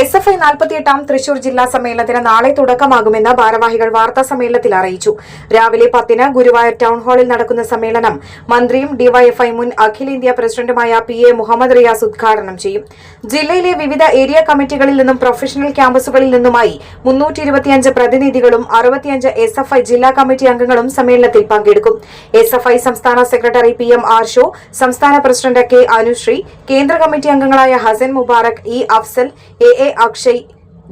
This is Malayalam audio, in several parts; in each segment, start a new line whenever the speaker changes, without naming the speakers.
S F I നാൽപ്പത്തിയെട്ടാം തൃശൂർ ജില്ലാ സമ്മേളനത്തിന് നാളെ തുടക്കമാകുമെന്ന് ഭാരവാഹികൾ വാർത്താ സമ്മേളനത്തിൽ അറിയിച്ചു. രാവിലെ പത്തിന് ഗുരുവായൂർ ടൗൺ ഹാളിൽ നടക്കുന്ന സമ്മേളനം മന്ത്രിയും ഡിവൈഎഫ്ഐ മുൻ അഖിലേന്ത്യാ പ്രസിഡന്റുമായ പി എ മുഹമ്മദ് റിയാസ് ഉദ്ഘാടനം ചെയ്യും. ജില്ലയിലെ വിവിധ ഏരിയ കമ്മിറ്റികളിൽ നിന്നും പ്രൊഫഷണൽ ക്യാമ്പസുകളിൽ നിന്നുമായി മുന്നൂറ്റി ഇരുപത്തിയഞ്ച് പ്രതിനിധികളും അറുപത്തിയഞ്ച് എസ് എഫ് ഐ ജില്ലാ കമ്മിറ്റി അംഗങ്ങളും സമ്മേളനത്തിൽ പങ്കെടുക്കും. എസ് എഫ് ഐ സംസ്ഥാന സെക്രട്ടറി പി എം ആർഷോ സംസ്ഥാന പ്രസിഡന്റ് കെ അനുശ്രീ കേന്ദ്ര കമ്മിറ്റി അംഗങ്ങളായ Hasan Mubarak E Afzal A A Akshay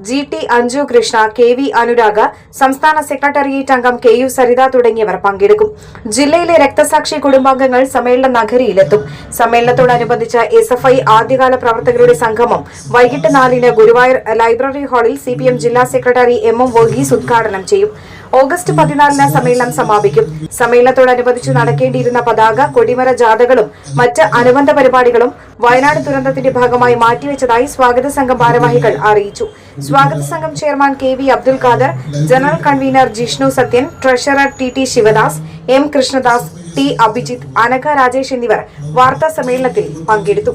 G T Anju Krishna K V Anurag സംസ്ഥാന സെക്രട്ടേറിയറ്റ് അംഗം കെ യു സരിത തുടങ്ങിയവർ പങ്കെടുക്കും. ജില്ലയിലെ രക്തസാക്ഷി കുടുംബാംഗങ്ങൾ സമ്മേളന നഗരിയിലെത്തും. സമ്മേളനത്തോടനുബന്ധിച്ച് എസ് എഫ് ഐ ആദ്യകാല പ്രവർത്തകരുടെ സംഗമം വൈകിട്ട് നാലിന് ഗുരുവായൂർ ലൈബ്രറി ഹാളിൽ സി ജില്ലാ സെക്രട്ടറി എം എം വർഗീസ് ഉദ്ഘാടനം ചെയ്യും. ഓഗസ്റ്റ് പതിനാലിന് സമ്മേളനം സമാപിക്കും. സമ്മേളനത്തോടനുബന്ധിച്ച് നടക്കേണ്ടിയിരുന്ന പതാക കൊടിമര ജാഥകളും മറ്റ് അനുബന്ധ പരിപാടികളും വയനാട് ദുരന്തത്തിന്റെ ഭാഗമായി മാറ്റിവെച്ചതായി സ്വാഗത സംഘം ഭാരവാഹികൾ അറിയിച്ചു. സ്വാഗത സംഘം chairman K V Abdul Khader general convener Jishnu Sathyan treasurer T T Sivadas M Krishnadas T Abhijith Anagha Rajesh എന്നിവർ വാർത്താ സമ്മേളനത്തിൽ പങ്കെടുത്തു.